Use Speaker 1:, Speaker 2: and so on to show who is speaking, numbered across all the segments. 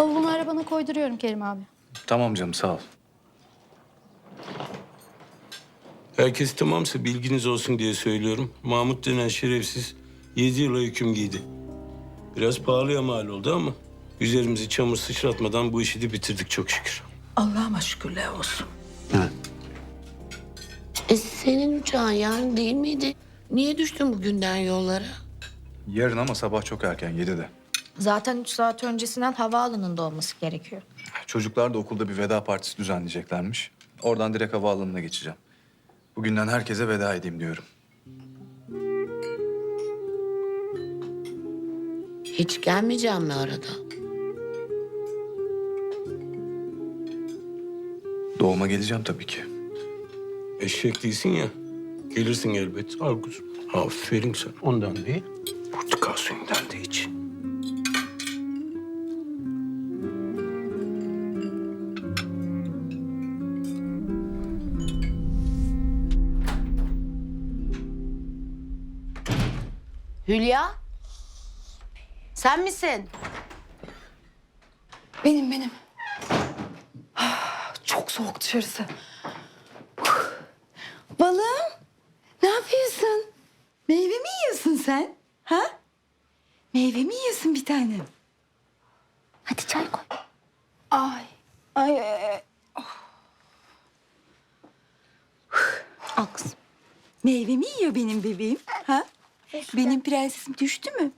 Speaker 1: Bavulunu arabana koyduruyorum Kerim abi.
Speaker 2: Tamam canım sağ ol.
Speaker 3: Herkes tamamsa bilginiz olsun diye söylüyorum. Mahmut denen şerefsiz yedi yıla hüküm giydi. Biraz pahalıya mal oldu ama üzerimizi çamur sıçratmadan bu işi de bitirdik çok şükür.
Speaker 4: Allah'ıma şükürler olsun.
Speaker 5: E senin uçağın yarın değil miydi? Niye düştün bugünden yollara?
Speaker 2: Yarın ama sabah çok erken 7'de.
Speaker 1: Zaten üç saat öncesinden havaalanında olması gerekiyor.
Speaker 2: Çocuklar da okulda bir veda partisi düzenleyeceklermiş. Oradan direkt havaalanına geçeceğim. Bugünden herkese veda edeyim diyorum.
Speaker 5: Hiç gelmeyeceğim mi arada?
Speaker 2: Doğuma geleceğim tabii ki.
Speaker 3: Eşek değilsin ya. Gelirsin elbet. Al kuzum. Aferin sen. Ondan değil. Portakal suyundan da iç.
Speaker 5: Hülya? Sen misin?
Speaker 4: Benim benim. Çok soğuk dışarısı. Balım, ne yapıyorsun? Meyve mi yiyorsun sen? Ha? Meyve mi yiyorsun bir tanem?
Speaker 1: Hadi çay koy.
Speaker 4: Ay, ay, ay, ay.
Speaker 1: Al kızım.
Speaker 4: Meyve mi yiyor benim bebeğim? Ha? Benim prensesim düştü mü?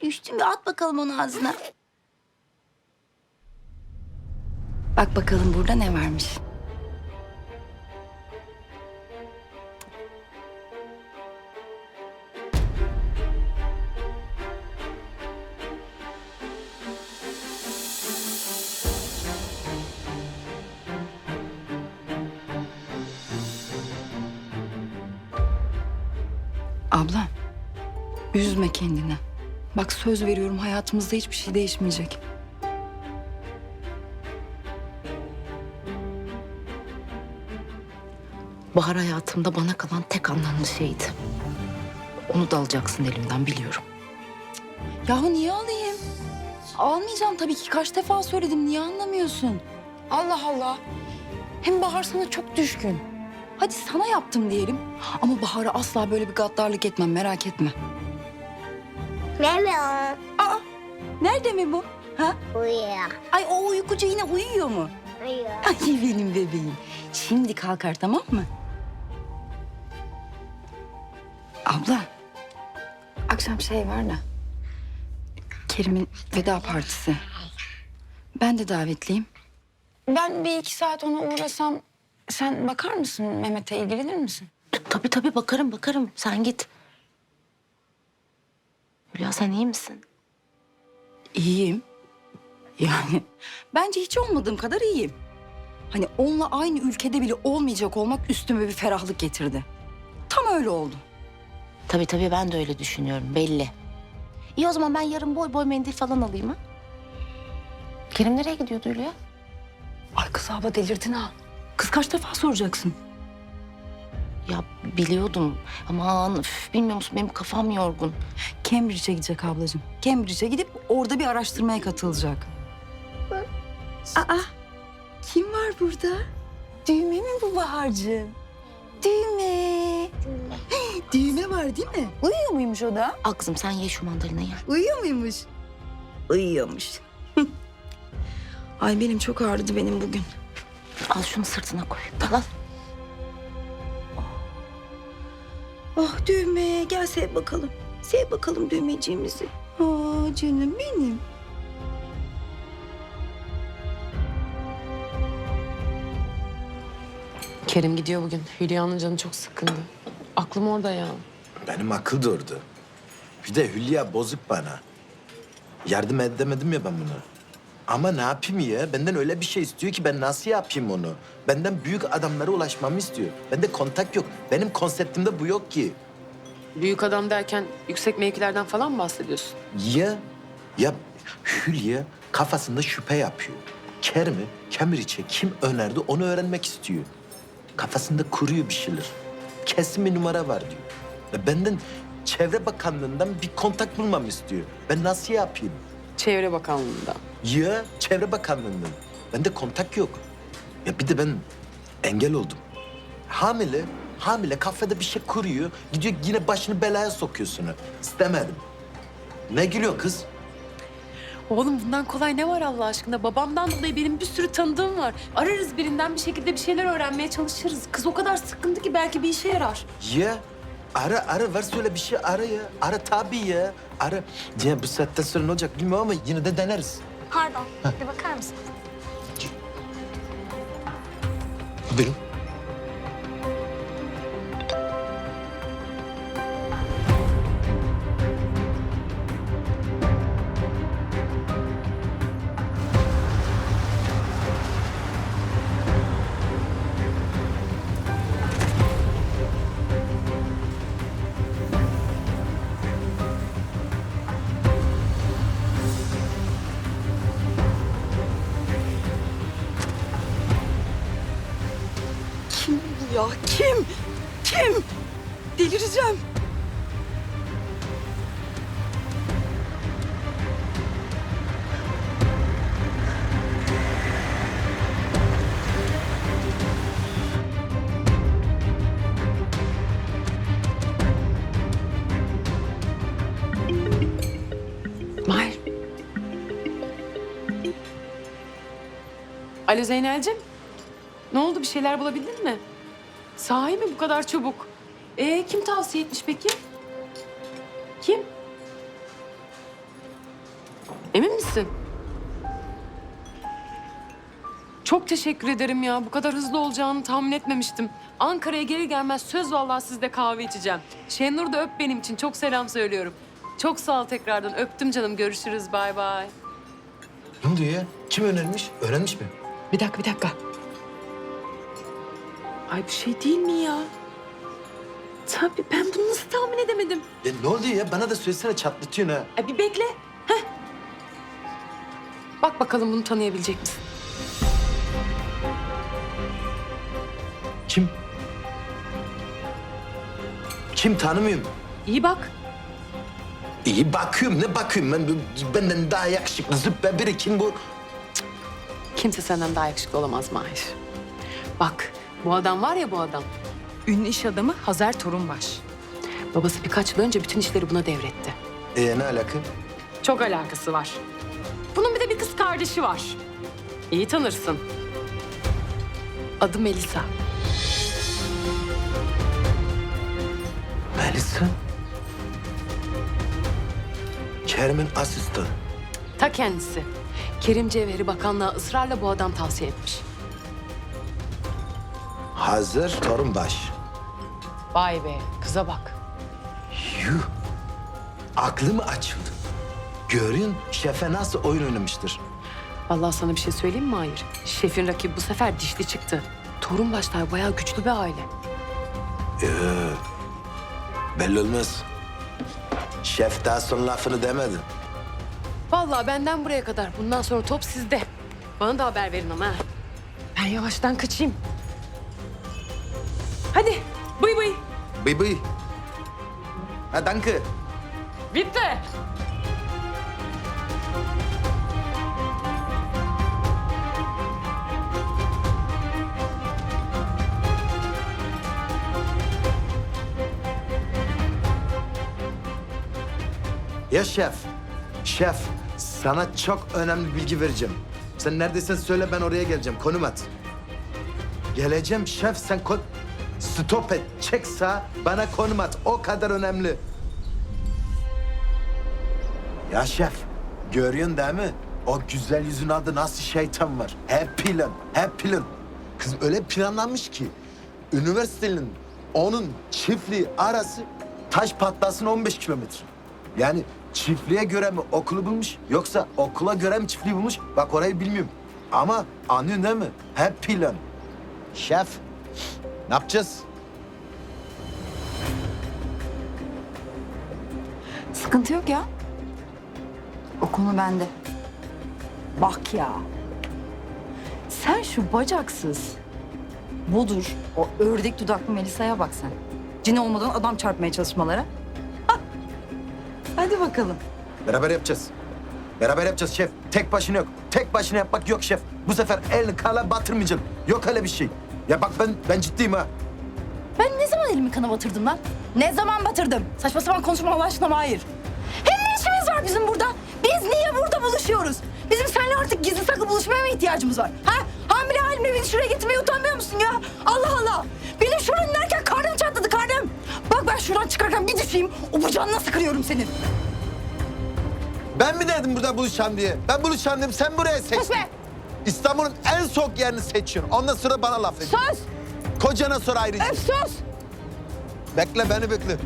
Speaker 4: Düştü mü? At bakalım onu ağzına. Bak bakalım burada ne varmış. Abla, üzme kendini. Bak söz veriyorum hayatımızda hiçbir şey değişmeyecek.
Speaker 5: Bahar hayatımda bana kalan tek anlamlı şeydi. Onu da alacaksın elimden biliyorum.
Speaker 4: Yahu niye alayım? Almayacağım tabii ki. Kaç defa söyledim. Niye anlamıyorsun? Allah Allah. Hem Bahar sana çok düşkün. Hadi sana yaptım diyelim. Ama Bahar'a asla böyle bir gaddarlık etmem. Merak etme.
Speaker 6: Memo.
Speaker 4: Nerede mi bu? Ha?
Speaker 6: Uyuyor.
Speaker 4: Ay o uykucu yine uyuyor mu?
Speaker 6: Uyuyor.
Speaker 4: Ay benim bebeğim. Şimdi kalkar tamam mı? Abla. Akşam şey var da. Kerim'in veda partisi. Ben de davetliyim. Ben bir iki saat ona uğrasam sen bakar mısın Mehmet'e ilgilenir misin?
Speaker 5: Tabii tabii bakarım bakarım. Sen git. Hülya sen iyi misin?
Speaker 4: İyiyim. Yani bence hiç olmadığım kadar iyiyim. Hani onunla aynı ülkede bile olmayacak olmak üstüme bir ferahlık getirdi. Tam öyle oldu.
Speaker 5: Tabii tabii ben de öyle düşünüyorum belli. İyi o zaman ben yarın boy boy mendil falan alayım ha. Kerim nereye gidiyordu Hülya?
Speaker 4: Ay kız abla delirdin ha. Kız kaç defa soracaksın?
Speaker 5: Ya biliyordum. Aman üf, bilmiyor musun benim kafam yorgun.
Speaker 4: Cambridge'e gidecek ablacığım. Cambridge'e gidip orada bir araştırmaya katılacak. Aa, kim var burada? Düğme mi bu Bahar'cığım? Düğme. Düğme var değil mi? Uyuyor muymuş o da?
Speaker 5: Al kızım sen ye şu mandalinayı.
Speaker 4: Uyuyor muymuş? Uyuyormuş. Ay benim çok ağrıdı benim bugün.
Speaker 5: Al şunu sırtına koy. Al al.
Speaker 4: Ah düğme gel sev bakalım. Sev bakalım düğmeciğimizi. Aa canım benim.
Speaker 7: Kerim gidiyor bugün. Hülya'nın canı çok sıkkındı. Aklım orada ya.
Speaker 8: Benim akıl durdu. Bir de Hülya bozuk bana. Yardım edemedim ya ben bunu. Ama ne yapayım ya? Benden öyle bir şey istiyor ki ben nasıl yapayım onu? Benden büyük adamlara ulaşmamı istiyor. Bende kontak yok. Benim konseptimde bu yok ki.
Speaker 7: Büyük adam derken yüksek mevkilerden falan mı bahsediyorsun?
Speaker 8: Ya, ya Hülya kafasında şüphe yapıyor. Kerem'i Cambridge'e kim önerdi onu öğrenmek istiyor. Kafasında kuruyor bir şeyler. Kesin bir numara var diyor. Ve benden Çevre Bakanlığı'ndan bir kontak bulmamı istiyor. Ben nasıl yapayım?
Speaker 7: Çevre Bakanlığı'ndan.
Speaker 8: Ya Çevre Bakanlığı'ndan. Bende kontak yok. Ya bir de ben engel oldum. Hamile, hamile kafede bir şey kuruyor. Gidiyor yine başını belaya sokuyorsun. ha. İstemedim. Ne gülüyor kız?
Speaker 7: Oğlum bundan kolay ne var Allah aşkına? Babamdan dolayı benim bir sürü tanıdığım var. Ararız birinden bir şekilde bir şeyler öğrenmeye çalışırız. Kız o kadar sıkıntı ki belki bir işe yarar.
Speaker 8: Ya ara ara varsa öyle bir şey ara ya. Ara tabii ya. Ara. Ya bu saatten sonra ne olacak bilmiyorum ama yine de deneriz.
Speaker 1: Pardon, bir bakar mısın?
Speaker 3: Buyurun.
Speaker 7: Alo Zeynel'cim. Ne oldu bir şeyler bulabildin mi? Sahi mi bu kadar çabuk? Ee, kim tavsiye etmiş peki? Kim? Emin misin? Çok teşekkür ederim ya. Bu kadar hızlı olacağını tahmin etmemiştim. Ankara'ya geri gelmez söz vallahi sizde kahve içeceğim. Şenur da öp benim için. Çok selam söylüyorum. Çok sağ ol tekrardan. Öptüm canım. Görüşürüz. Bay bay.
Speaker 8: Ne oluyor ya? Kim önermiş? Öğrenmiş mi?
Speaker 7: Bir dakika, bir dakika. Ay bu şey değil mi ya? Tabii ben bunu nasıl tahmin edemedim?
Speaker 8: Ya ne oluyor ya? Bana da söylesene çatlatıyorsun ha.
Speaker 7: Ay bir bekle. Heh. Bak bakalım bunu tanıyabilecek misin?
Speaker 8: Kim? Kim tanımıyorum.
Speaker 7: İyi bak.
Speaker 8: İyi bakıyorum ne bakıyorum ben benden daha yakışıklı züppe biri kim bu?
Speaker 7: Kimse senden daha yakışıklı olamaz Mahir. Bak bu adam var ya bu adam. Ünlü iş adamı Hazer Torunbaş. Babası birkaç yıl önce bütün işleri buna devretti.
Speaker 8: Ee ne alaka?
Speaker 7: Çok alakası var. Bunun bir de bir kız kardeşi var. İyi tanırsın. Adı Melisa.
Speaker 8: Melisa. Kerem'in asistanı.
Speaker 7: Ta kendisi. Kerim Cevheri Bakanlığa ısrarla bu adam tavsiye etmiş.
Speaker 8: Hazır Torunbaş.
Speaker 7: Vay be kıza bak.
Speaker 8: Yuh. Aklım açıldı. Görün şefe nasıl oyun oynamıştır.
Speaker 7: Vallahi sana bir şey söyleyeyim mi Mahir? Şefin rakibi bu sefer dişli çıktı. Torun başlar bayağı güçlü bir aile.
Speaker 8: Belli olmaz. Şef daha son lafını demedi.
Speaker 7: Vallahi benden buraya kadar. Bundan sonra top sizde. Bana da haber verin ama ha. Ben yavaştan kaçayım. Hadi bıy bıy.
Speaker 8: Bıy bıy. Ha danke.
Speaker 7: Bitti.
Speaker 8: Ya şef. Şef sana çok önemli bilgi vereceğim. Sen neredeysen söyle ben oraya geleceğim. Konum at. Geleceğim şef sen kon... Stop et. Çek sağ. Bana konum at. O kadar önemli. Ya şef. Görüyorsun değil mi? O güzel yüzün adı nasıl şeytan var. Hep plan. Hep plan. Kız öyle planlanmış ki. Üniversitenin onun çiftliği arası taş patlasın 15 kilometre. Yani çiftliğe göre mi okulu bulmuş yoksa okula göre mi çiftliği bulmuş? Bak orayı bilmiyorum. Ama anlıyorsun değil mi? Hep plan. Şef, ne yapacağız?
Speaker 4: Sıkıntı yok ya. O konu bende. Bak ya. Sen şu bacaksız, budur, o ördek dudaklı Melisa'ya bak sen. Cin olmadan adam çarpmaya çalışmalara. Hadi bakalım.
Speaker 8: Beraber yapacağız. Beraber yapacağız şef. Tek başına yok. Tek başına yapmak yok şef. Bu sefer elini kala batırmayacaksın. Yok öyle bir şey. Ya bak ben ben ciddiyim ha.
Speaker 4: Ben ne zaman elimi kana batırdım lan? Ne zaman batırdım? Saçma sapan konuşma Allah aşkına hayır. Hem ne işimiz var bizim burada? Biz niye burada buluşuyoruz? Bizim seninle artık gizli saklı buluşmaya mı ihtiyacımız var? Ha? Hamile halimle beni şuraya getirmeye utanmıyor musun ya? Allah Allah! Benim şuradan inerken karnım çatladı karnım. Bak ben şuradan çıkarken bir düşeyim, o bacağını nasıl kırıyorum senin?
Speaker 8: Ben mi dedim burada buluşacağım diye? Ben buluşacağım dedim. Sen buraya seçtin.
Speaker 4: Sus be!
Speaker 8: İstanbul'un en soğuk yerini seçiyorsun. Ondan sonra bana laf ediyorsun.
Speaker 4: Sus!
Speaker 8: Kocana sor ayrıca.
Speaker 4: Öf sus!
Speaker 8: Bekle beni bekle.